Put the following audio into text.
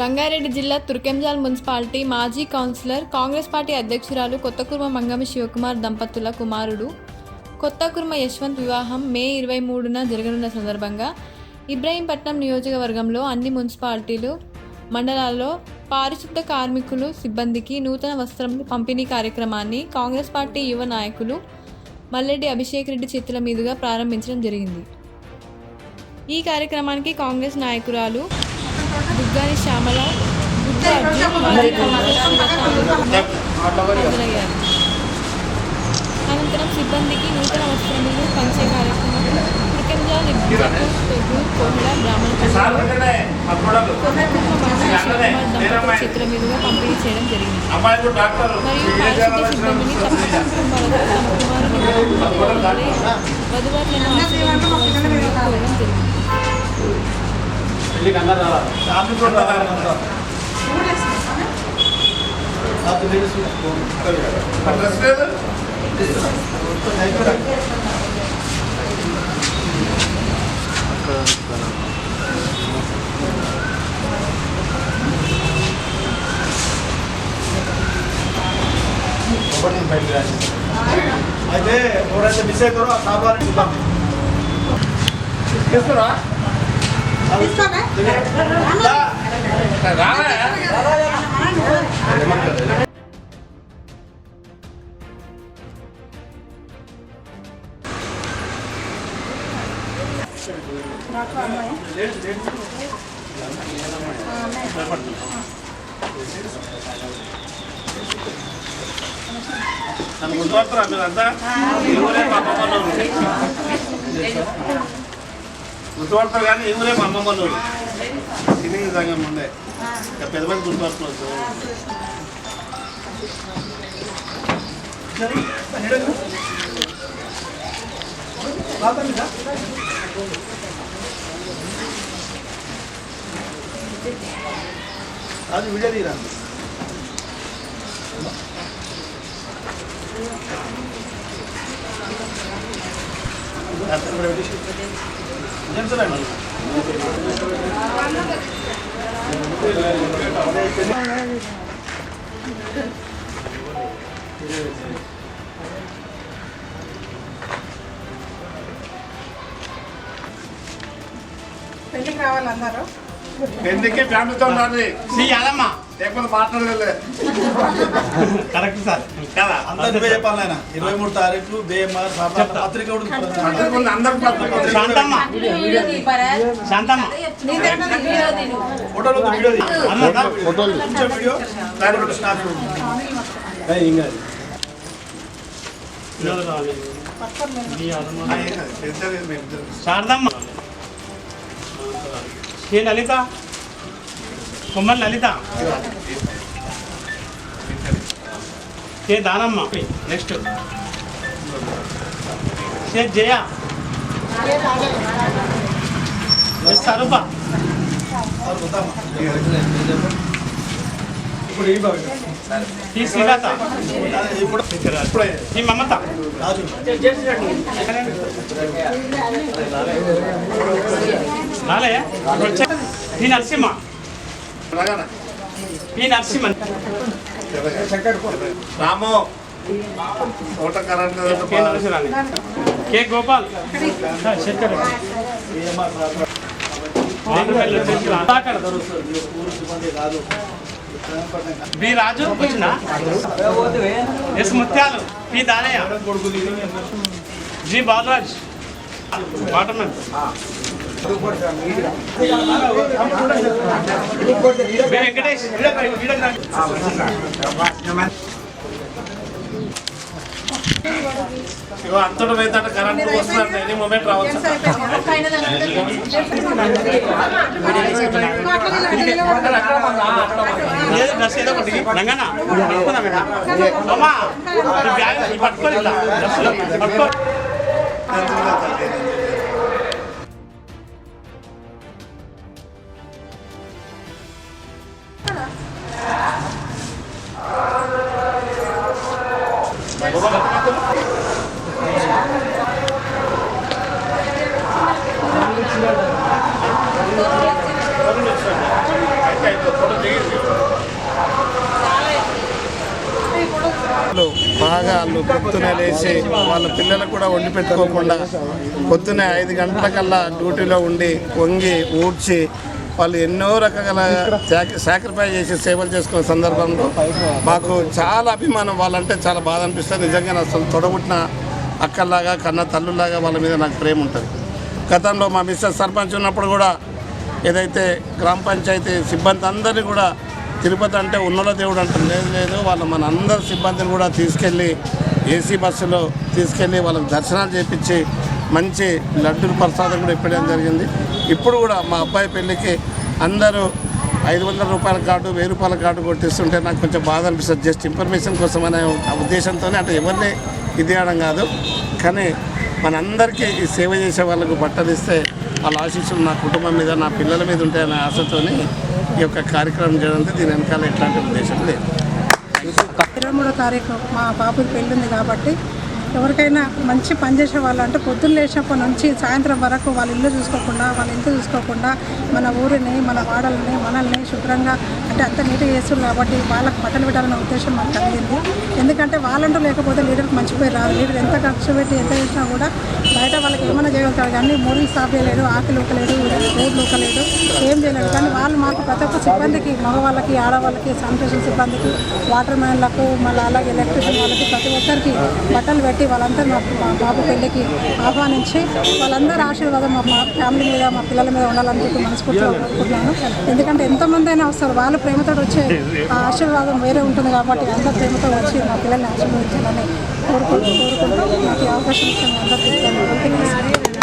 రంగారెడ్డి జిల్లా తుర్కెంజాల్ మున్సిపాలిటీ మాజీ councillor Congress party అధ్యక్షురాలు కొత్తకుర్మ మంగమి శివకుమార్ దంపతుల కుమారుడు కొత్తకుర్మ యశ్వంత్ వివాహం మే ఇరవై మూడున జరగనున్న సందర్భంగా ఇబ్రహీంపట్నం నియోజకవర్గంలో అన్ని మున్సిపాలిటీలు మండలాల్లో పారిశుద్ధ కార్మికులు సిబ్బందికి నూతన వస్త్రం పంపిణీ కార్యక్రమాన్ని కాంగ్రెస్ పార్టీ యువ నాయకులు మల్లెడ్డి అభిషేక్ రెడ్డి చేతుల మీదుగా ప్రారంభించడం జరిగింది. ఈ కార్యక్రమానికి కాంగ్రెస్ నాయకురాలు దుగ్గాని శ్యామల గుడ్డు అర్జున్ అనంతరం సిబ్బందికి నూతన వస్త్రములు పంచే కార్యక్రమం క్రికెంజాల్ ఇబ్రహీం తొగూర్ కోహ్లా బ్రాహ్మణ దంపతుల చేతుల మీదుగా పంపిణీ చేయడం జరిగింది. మరియు పారిశుద్ధ్య సిబ్బందిని తమ కుటుంబాలతో తమ కుమారుని డ్రెస్ లేదు. అయితే ఎవరైతే మిస్ అవుతారో ఆ సాబాన్ని చూద్దాం. తీసుకురా. నన్ను గుర్తుపడతారా మీరంతా? ఈ ఊరే గుర్తుపడతారు కానీ ఏమి రేపు మా అమ్మమ్మ వాళ్ళు. తిని సంఘం ఉండే. ఇక పెద్ద మంది గుర్తుపడుతున్నారు అది వీడియో తీరా? పెళ్ళికి రావాలి అందరూ పెళ్ళికి ఫ్యామిలీతో ఉండాలి. శ్రీ యాదమ్మ. లేకపోతే కరెక్ట్ సార్. కదా? అందరు నువ్వే చెప్పాలి ఆయన ఇరవై మూడు తారీఖు బిఎంఆర్ పత్రిక ఫోటోలు video. Sharadamma. Lalitha. Kommal Lalitha. A Danamma. Next. A Jaya. S Swarupa sir వద్దామా? ఇప్పుడు ఈ శ్రీలత. ఈ మమత. రాలే. ఈ Narasimha. అలాగనా? E Narasimha Ramu. K Gopal. B Raju వచ్చిందా S Mutyalu P Danayya. G Balraj. Watermen ఇగో అంతటా పోయితే కరెంట్ వస్తుందంటే ఎనీ మూమెంట్ రావచ్చు. లేదు డ్రెస్ వాళ్ళు పొద్దునే లేచి వాళ్ళ పిల్లలకు కూడా వండి పెట్టుకోకుండా పొద్దునే ఐదు గంటలకల్లా డ్యూటీలో ఉండి వంగి ఊడ్చి వాళ్ళు ఎన్నో రకాల సాక్రిఫైస్ చేసి సేవలు చేసుకున్న సందర్భంలో మాకు చాలా అభిమానం వాళ్ళంటే చాలా బాధ అనిపిస్తుంది. నిజంగా నా అసలు తొడగుట్టిన అక్కల్లాగా కన్న తల్లులాగా వాళ్ళ మీద నాకు ప్రేమ ఉంటుంది. గతంలో మా మిస్టర్ సర్పంచ్ ఉన్నప్పుడు కూడా ఏదైతే గ్రామ పంచాయతీ సిబ్బంది అందరినీ కూడా తిరుపతి అంటే ఉన్నల దేవుడు అంటారు. లేదు లేదు వాళ్ళు మన అందరి సిబ్బందిని కూడా తీసుకెళ్ళి ఏసీ బస్సులో తీసుకెళ్ళి వాళ్ళకి దర్శనాలు చేపించి మంచి లడ్డూలు ప్రసాదం కూడా ఇప్పడం జరిగింది. ఇప్పుడు కూడా మా అబ్బాయి పెళ్ళికి అందరూ ఐదు వందల రూపాయల కార్డు వెయ్యి రూపాయల కార్డు కొట్టిస్తుంటే నాకు కొంచెం బాధ అనిపిస్తుంది. జస్ట్ ఇన్ఫర్మేషన్ కోసం అనే ఉద్దేశంతోనే అంటే ఎవరిని ఇది అడం కాదు. కానీ మనందరికీ ఈ సేవ చేసే వాళ్ళకు బట్టలు ఇస్తే వాళ్ళ ఆశీస్సులు నా కుటుంబం మీద నా పిల్లల మీద ఉంటాయనే ఆశతోని ఈ యొక్క కార్యక్రమం చేయడం దీని వెనకాల ఎట్లాంటి ఉద్దేశం లేదు. పదమూడో తారీఖు మా బాబుకి పెళ్ళి ఉంది కాబట్టి ఎవరికైనా మంచి పని చేసే వాళ్ళు అంటే పొద్దున్న లేచినప్పటి నుంచి సాయంత్రం వరకు వాళ్ళ ఇల్లు చూసుకోకుండా వాళ్ళ ఇంటి చూసుకోకుండా మన ఊరిని మన వాడల్ని మనల్ని శుభ్రంగా అంటే అంత నీట్గా చేస్తున్నారు కాబట్టి వాళ్ళకి బట్టలు పెట్టాలన్న ఉద్దేశం మాకు కలిగింది. ఎందుకంటే వాళ్ళంటూ లేకపోతే లీడర్కి మంచి పేరు రాదు లీడర్ ఎంత ఖర్చు పెట్టి ఎంత చేసినా కూడా బయట వాళ్ళకి ఏమైనా చేయగలుగుతారు. కానీ మూడలు సాఫ్ చేయలేడు ఆకలి ఊకలేడు రోడ్లు ఊకలేడు ఏం చేయలేడు కానీ వాళ్ళు మాకు ప్రతి ఒక్క సిబ్బందికి మగవాళ్ళకి ఆడవాళ్ళకి శానిటేషన్ సిబ్బందికి వాటర్ మ్యాన్లకు మళ్ళీ అలాగే ఎలక్ట్రిషియన్ వాళ్ళకి ప్రతి ఒక్కరికి బట్టలు పెట్టి వాళ్ళంతా మా మా బాబు పెళ్ళికి ఆహ్వానించి వాళ్ళందరూ ఆశీర్వాదం మా ఫ్యామిలీ మీద మా పిల్లల మీద ఉండాలని చెప్పి మనస్ఫూర్తిగా కోరుకుంటున్నాను. ఎందుకంటే ఎంతమంది అయినా వస్తారు. వాళ్ళు ప్రేమతో వచ్చే ఆ ఆశీర్వాదం వేరే ఉంటుంది కాబట్టి అందరూ ప్రేమతో వచ్చి మా పిల్లల్ని ఆశీర్వదించాలని కోరుకుంటూ కోరుకుంటూ నాకు అవకాశం ఇచ్చిన అందరికీ.